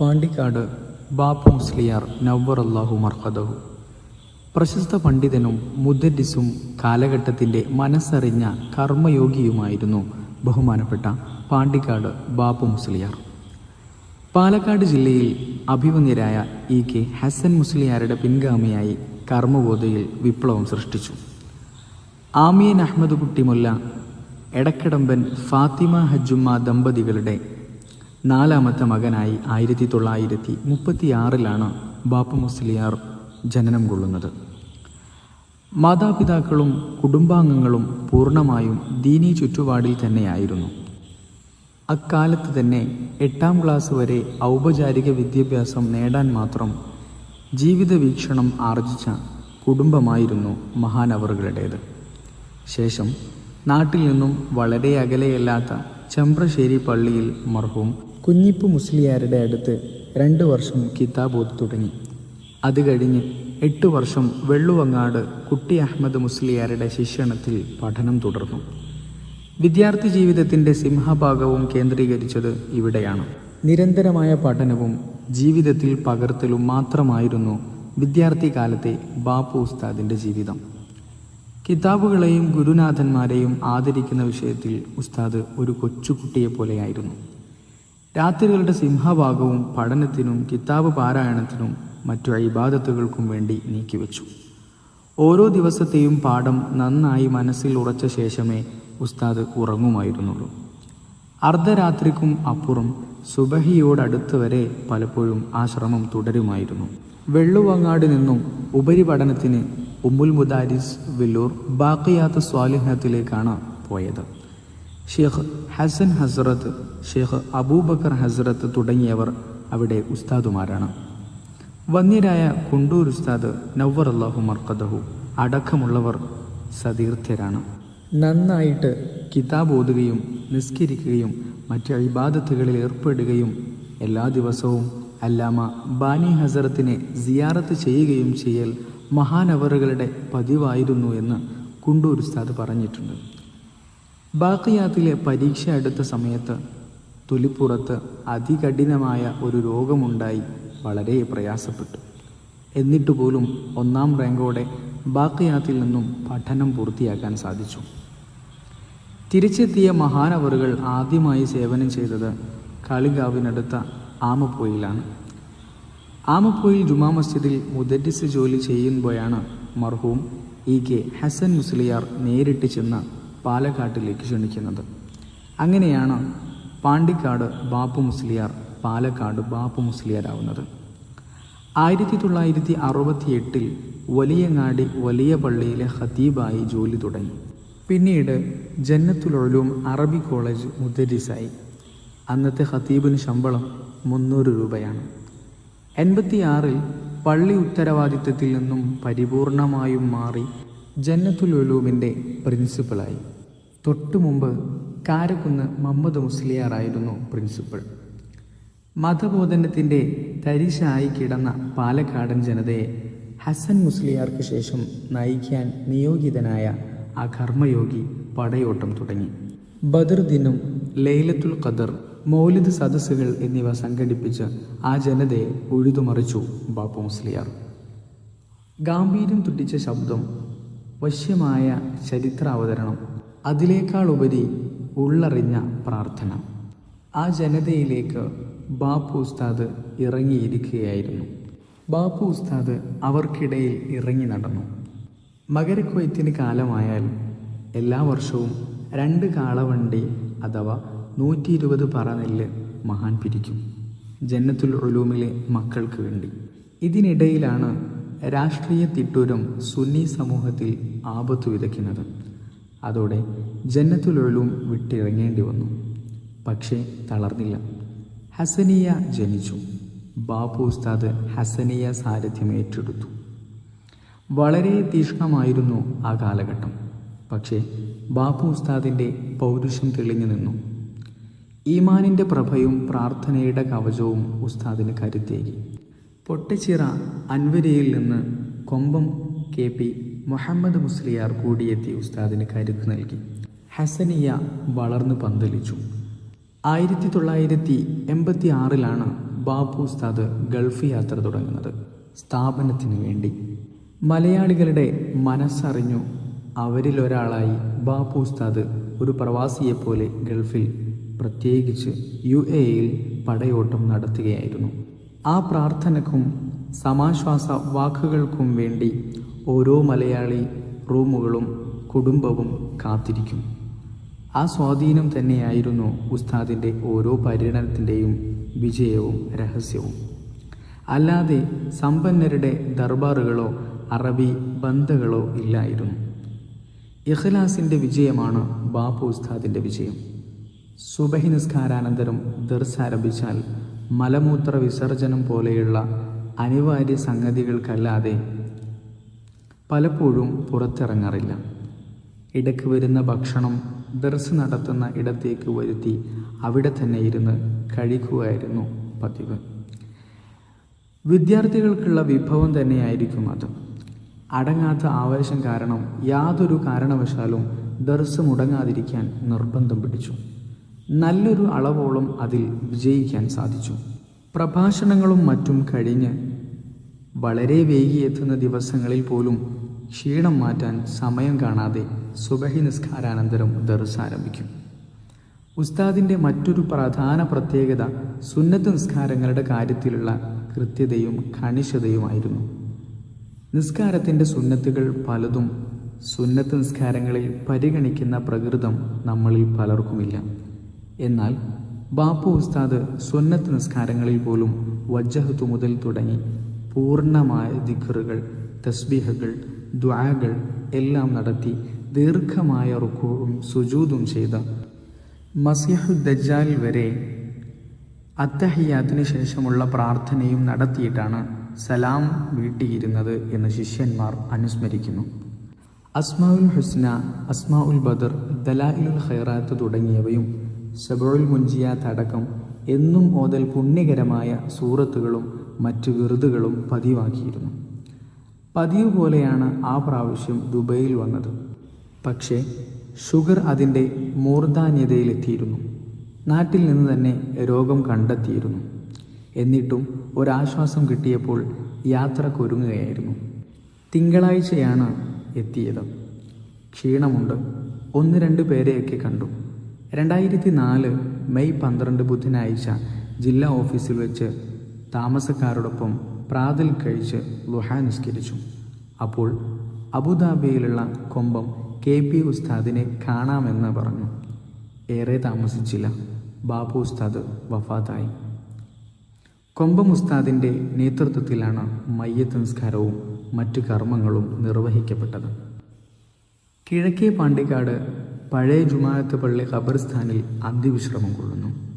പാണ്ടിക്കാട് ബാപ്പു മുസ്ലിയാർ നവ്വർ അള്ളാഹു മർഹദഹു പ്രശസ്ത പണ്ഡിതനും മുദ്ദരിസും കാലഘട്ടത്തിന്റെ മനസ്സറിഞ്ഞ കർമ്മയോഗിയുമായിരുന്നു ബഹുമാനപ്പെട്ട പാണ്ടിക്കാട് ബാപ്പു മുസ്ലിയാർ പാലക്കാട് ജില്ലയിൽ അഭിമന്യരായ ഇ കെ ഹസൻ മുസ്ലിയാരുടെ പിൻഗാമിയായി കർമ്മബോധയിൽ വിപ്ലവം സൃഷ്ടിച്ചു. ആമിയൻ അഹമ്മദ് കുട്ടിമുല്ല എടക്കടമ്പൻ ഫാത്തിമ ഹജ്ജുമ്മ ദമ്പതികളുടെ നാലാമത്തെ മകനായി ആയിരത്തി തൊള്ളായിരത്തി മുപ്പത്തിയാറിലാണ് ബാപ്പു മുസ്ലിയാർ ജനനം കൊള്ളുന്നത്. മാതാപിതാക്കളും കുടുംബാംഗങ്ങളും പൂർണമായും ദീനി ചുറ്റുപാടിൽ തന്നെയായിരുന്നു. അക്കാലത്ത് തന്നെ എട്ടാം ക്ലാസ് വരെ ഔപചാരിക വിദ്യാഭ്യാസം നേടാൻ മാത്രം ജീവിത വീക്ഷണം ആർജിച്ച കുടുംബമായിരുന്നു മഹാനവറുകളുടേത് ശേഷം നാട്ടിൽ നിന്നും വളരെ അകലെയല്ലാത്ത ചെമ്പ്രശ്ശേരി പള്ളിയിൽ മർഹൂം കുഞ്ഞിപ്പ് മുസ്ലിയാരുടെ അടുത്ത് രണ്ട് വർഷം കിതാബ് ഓത്ത് തുടങ്ങി. അത് കഴിഞ്ഞ് എട്ട് വർഷം വെള്ളുവങ്ങാട് കുട്ടി അഹമ്മദ് മുസ്ലിയാരുടെ ശിക്ഷണത്തിൽ പഠനം തുടർന്നു. വിദ്യാർത്ഥി ജീവിതത്തിന്റെ സിംഹഭാഗവും കേന്ദ്രീകരിച്ചത് ഇവിടെയാണ്. നിരന്തരമായ പഠനവും ജീവിതത്തിൽ പകർത്തലും മാത്രമായിരുന്നു വിദ്യാർത്ഥി കാലത്തെ ബാപ്പു ഉസ്താദിന്റെ ജീവിതം. കിതാബുകളെയും ഗുരുനാഥന്മാരെയും ആദരിക്കുന്ന വിഷയത്തിൽ ഉസ്താദ് ഒരു കൊച്ചുകുട്ടിയെ പോലെയായിരുന്നു രാത്രികളുടെ സിംഹഭാഗവും പഠനത്തിനും കിതാബ് പാരായണത്തിനും മറ്റു ഇബാദത്തുകൾക്കും വേണ്ടി നീക്കിവെച്ചു. ഓരോ ദിവസത്തെയും പാഠം നന്നായി മനസ്സിൽ ഉറച്ച ശേഷമേ ഉസ്താദ് ഉറങ്ങുമായിരുന്നുള്ളൂ. അർദ്ധരാത്രിക്കും അപ്പുറം സുബഹിയോടടുത്ത് വരെ പലപ്പോഴും ആ ശ്രമം തുടരുമായിരുന്നു. വെള്ളുവങ്ങാട് നിന്നും ഉപരിപഠനത്തിന് ഉമ്മുൽ മുദാരിസ് വെല്ലൂർ ബാക്കിയാത്ത സ്വാലിഹത്തിലേക്കാണ് പോയത്. ഷെയ്ഖ് ഹസൻ ഹസ്രത്ത് ഷെയ്ഖ് അബൂബക്കർ ഹസ്രത്ത് തുടങ്ങിയവർ അവിടെ ഉസ്താദുമാരാണ്. വന്യരായ കുണ്ടൂർ ഉസ്താദ് നവ്വർ അള്ളാഹു മർക്കദഹു അടക്കമുള്ളവർ സതീർത്ഥ്യരാണ്. നന്നായിട്ട് കിതാബ് ഓതുകയും നിസ്കരിക്കുകയും മറ്റ് ഇബാദത്തുകളിൽ ഏർപ്പെടുകയും എല്ലാ ദിവസവും അല്ലാമ ബാനി ഹസറത്തിനെ സിയാറത്ത് ചെയ്യുകയും ചെയ്യൽ മഹാനവറുകളുടെ പതിവായിരുന്നു എന്ന് കുണ്ടൂർ ഉസ്താദ് പറഞ്ഞിട്ടുണ്ട്. ബാക്കിയാത്തിലെ പരീക്ഷ അടുത്ത സമയത്ത് തൊലിപ്പുറത്ത് അതികഠിനമായ ഒരു രോഗമുണ്ടായി വളരെ പ്രയാസപ്പെട്ടു. എന്നിട്ട് പോലും ഒന്നാം റാങ്കോടെ ബാക്കിയാത്തിൽ നിന്നും പഠനം പൂർത്തിയാക്കാൻ സാധിച്ചു. തിരിച്ചെത്തിയ മഹാനവറുകൾ ആദ്യമായി സേവനം ചെയ്തത് കാളികാവിനടുത്ത ആമപ്പോയിലാണ്. ആമപ്പോയിൽ ജുമാ മസ്ജിദിൽ മുദരിസ് ജോലി ചെയ്യുമ്പോഴാണ് മർഹൂം ഇ കെ ഹസൻ മുസ്ലിയാർ നേരിട്ട് ചെന്ന് പാലക്കാട്ടിലേക്ക് ക്ഷണിക്കുന്നത്. അങ്ങനെയാണ് പാണ്ടിക്കാട് ബാപ്പു മുസ്ലിയാർ പാലക്കാട് ബാപ്പു മുസ്ലിയാരാവുന്നത്. ആയിരത്തി തൊള്ളായിരത്തി അറുപത്തി എട്ടിൽ വലിയങ്ങാടി വലിയ പള്ളിയിലെ ഖതീബായി ജോലി തുടങ്ങി. പിന്നീട് ജന്നത്തുലൊലും അറബി കോളേജ് മുദ്രിസായി അന്നത്തെ ഖതീബിന് ശമ്പളം മുന്നൂറ് രൂപയാണ്. എൺപത്തിയാറിൽ പള്ളി ഉത്തരവാദിത്വത്തിൽ നിന്നും പരിപൂർണമായും മാറി ജന്നത്തുൽ ഉലൂമിന്റെ പ്രിൻസിപ്പളായി. തൊട്ടു മുമ്പ് കാരക്കുന്ന് മുഹമ്മദ് മുസ്ലിയാറായിരുന്നു പ്രിൻസിപ്പൾ. മതബോധനത്തിന്റെ തരിശായി കിടന്ന പാലക്കാടൻ ജനതയെ ഹസൻ മുസ്ലിയാർക്ക് ശേഷം നയിക്കാൻ നിയോഗിതനായ ആ കർമ്മയോഗി പടയോട്ടം തുടങ്ങി. ബദർ ദിനം ലൈലത്തുൽ ഖദർ മൗലിദ് സദസ്സുകൾ എന്നിവ സംഘടിപ്പിച്ച് ആ ജനതയെ ഉഴുതുമറിച്ചു ബാപ്പു മുസ്ലിയാർ. ഗാംഭീര്യം തുട്ടിച്ച ശബ്ദം വശ്യമായ ചരിത്രാവതരണം. അതിനേക്കാൾ ഉപരി ഉള്ളറിഞ്ഞ പ്രാർത്ഥന. ആ ജനതയിലേക്ക് ബാപ്പു ഉസ്താദ് ഇറങ്ങിയിരിക്കുകയായിരുന്നു. ബാപ്പു ഉസ്താദ് അവർക്കിടയിൽ ഇറങ്ങി നടന്നു. മകരക്കൊയ്ത്തിന് കാലമായാൽ എല്ലാ വർഷവും രണ്ട് കാളവണ്ടി അഥവാ നൂറ്റി ഇരുപത് പറ നെല്ല് മഹാൻ പിരിക്കും. ജന്നത്തുൽ ഒലൂമിലെ മക്കൾക്ക് വേണ്ടി. ഇതിനിടയിലാണ് രാഷ്ട്രീയ തിട്ടൂരം സുന്നി സമൂഹത്തിൽ ആപത്തു വിതയ്ക്കുന്നത്. അതോടെ ജന്നത്തുൽ ഉലൂം വിട്ടിറങ്ങേണ്ടി വന്നു. പക്ഷേ തളർന്നില്ല. ഹസനിയ ജനിച്ചു. ബാപ്പു ഉസ്താദ് ഹസനിയ സാരഥ്യം ഏറ്റെടുത്തു വളരെ തീക്ഷ്ണമായിരുന്നു ആ കാലഘട്ടം. പക്ഷേ ബാപ്പു ഉസ്താദിന്റെ പൗരുഷം തെളിഞ്ഞു നിന്നു. ഈമാനിന്റെ പ്രഭയും പ്രാർത്ഥനയുടെ കവചവും ഉസ്താദിന് കരുത്തേകി. പൊട്ടച്ചിറ അൻവരിയിൽ നിന്ന് കൊമ്പം കെ പി മുഹമ്മദ് മുസ്ലിയാർ കൂടിയെത്തി ഉസ്താദിന് കരുത്ത് നൽകി. ഹസനിയ വളർന്നു പന്തലിച്ചു. ആയിരത്തി തൊള്ളായിരത്തി എൺപത്തി ആറിലാണ് ബാപ്പു ഉസ്താദ് ഗൾഫ് യാത്ര തുടങ്ങുന്നത്. സ്ഥാപനത്തിനു വേണ്ടി. മലയാളികളുടെ മനസ്സറിഞ്ഞു അവരിലൊരാളായി ബാബു ഉസ്താദ് ഒരു പ്രവാസിയെപ്പോലെ ഗൾഫിൽ പ്രത്യേകിച്ച് യു എയിൽ പടയോട്ടം നടത്തുകയായിരുന്നു. ആ പ്രാർത്ഥനക്കും സമാശ്വാസ വാക്കുകൾക്കും വേണ്ടി ഓരോ മലയാളി റൂമുകളും കുടുംബവും കാത്തിരിക്കും. ആ സ്വാധീനം തന്നെയായിരുന്നു ഉസ്താദിന്റെ ഓരോ പര്യടനത്തിന്റെയും വിജയവും രഹസ്യവും. അല്ലാതെ സമ്പന്നരുടെ ദർബാറുകളോ അറബി ബന്ധകളോ ഇല്ലായിരുന്നു. ഇഖ്ലാസിന്റെ വിജയമാണ് ബാപ്പു ഉസ്താദിന്റെ വിജയം. സുബഹി നിസ്കാരാനന്തരം ദർസ് ആരംഭിച്ചാൽ മലമൂത്ര വിസർജനം പോലെയുള്ള അനിവാര്യ സംഗതികൾക്കല്ലാതെ പലപ്പോഴും പുറത്തിറങ്ങാറില്ല. ഇടയ്ക്ക് വരുന്ന ഭക്ഷണം ദർസ് നടത്തുന്ന ഇടത്തേക്ക് വരുത്തി അവിടെ തന്നെ ഇരുന്ന് കഴിക്കുകയായിരുന്നു പതിവ്. വിദ്യാർത്ഥികൾക്കുള്ള വിഭവം തന്നെയായിരിക്കും അത്. അടങ്ങാത്ത ആവേശം കാരണം യാതൊരു കാരണവശാലും ദർസ് മുടങ്ങാതിരിക്കാൻ നിർബന്ധം പിടിച്ചു. നല്ലൊരു അളവോളം അതിൽ വിജയിക്കാൻ സാധിച്ചു. പ്രഭാഷണങ്ങളും മറ്റും കഴിഞ്ഞ് വളരെ വൈകിയെത്തുന്ന ദിവസങ്ങളിൽ പോലും ക്ഷീണം മാറ്റാൻ സമയം കാണാതെ സുബഹി നിസ്കാരാനന്തരം ദർസ് ആരംഭിക്കും. ഉസ്താദിന്റെ മറ്റൊരു പ്രധാന പ്രത്യേകത സുന്നത്ത് നിസ്കാരങ്ങളുടെ കാര്യത്തിലുള്ള കൃത്യതയും കണിശതയുമായിരുന്നു. നിസ്കാരത്തിന്റെ സുന്നത്തുകൾ പലതും സുന്നത്ത് നിസ്കാരങ്ങളിൽ പരിഗണിക്കുന്ന പ്രകൃതം നമ്മളിൽ പലർക്കുമില്ല. എന്നാൽ ബാപ്പു ഉസ്താദ് സ്വന്നത്ത് നിസ്കാരങ്ങളിൽ പോലും വജ്ജഹത്തു മുതൽ തുടങ്ങി പൂർണമായ ദിഖറുകൾ തസ്ബീഹകൾ ദ്വാകൾ എല്ലാം നടത്തി ദീർഘമായ റുക്കുവും സുജൂതും ചെയ്ത മസിഹു ദജ്ജാൽ വരെ അത്തഹിയാത്തിന് ശേഷമുള്ള പ്രാർത്ഥനയും നടത്തിയിട്ടാണ് സലാം വീട്ടിയിരുന്നത് എന്ന് ശിഷ്യന്മാർ അനുസ്മരിക്കുന്നു. അസ്മാഉൽ ഹുസ്ന അസ്മാഉൽ ബദർ ദലായിലുൽ ഖൈറാത്ത് തുടങ്ങിയവയും സബുൽ മുൻജിയാത്ത് തടക്കം എന്നും ഓതൽ പുണ്യകരമായ സൂറത്തുകളും മറ്റു വിറുതുകളും പതിവാക്കിയിരുന്നു. പതിവ് പോലെയാണ് ആ പ്രാവശ്യം ദുബൈയിൽ വന്നത്. പക്ഷേ ഷുഗർ അതിന്റെ മൂർധാന്യതയിലെത്തിയിരുന്നു. നാട്ടിൽ നിന്ന് തന്നെ രോഗം കണ്ടെത്തിയിരുന്നു. എന്നിട്ടും ഒരാശ്വാസം കിട്ടിയപ്പോൾ യാത്ര കൊരുങ്ങുകയായിരുന്നു തിങ്കളാഴ്ചയാണ് എത്തിയത്. ക്ഷീണമുണ്ട്. ഒന്ന് രണ്ട് പേരെയൊക്കെ കണ്ടു. രണ്ടായിരത്തി നാല് മെയ് പന്ത്രണ്ട് ബുധനാഴ്ച ജില്ലാ ഓഫീസിൽ വെച്ച് താമസക്കാരോടൊപ്പം പ്രാതൽ കഴിച്ച് ലുഹ നിസ്കരിച്ചു. അപ്പോൾ അബുദാബിയിലുള്ള കൊമ്പം കെ പി ഉസ്താദിനെ കാണാമെന്ന് പറഞ്ഞു. ഏറെ താമസിച്ചില്ല. ബാബു ഉസ്താദ് വഫാത്തായി. കൊമ്പം ഉസ്താദിന്റെ നേതൃത്വത്തിലാണ് മയ്യത്ത് സംസ്കാരവും മറ്റു കർമ്മങ്ങളും നിർവഹിക്കപ്പെട്ടത്. കിഴക്കേ പാണ്ടിക്കാട് പഴയ ജുമാഅത്ത് പള്ളി ഖബർസ്ഥാനിൽ അന്ത്യവിശ്രമം കൊള്ളുന്നു.